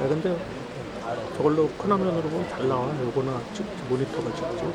야, 근데 저걸로 큰 화면으로 보면 잘 나와. 요거는 찍, 모니터가 찍죠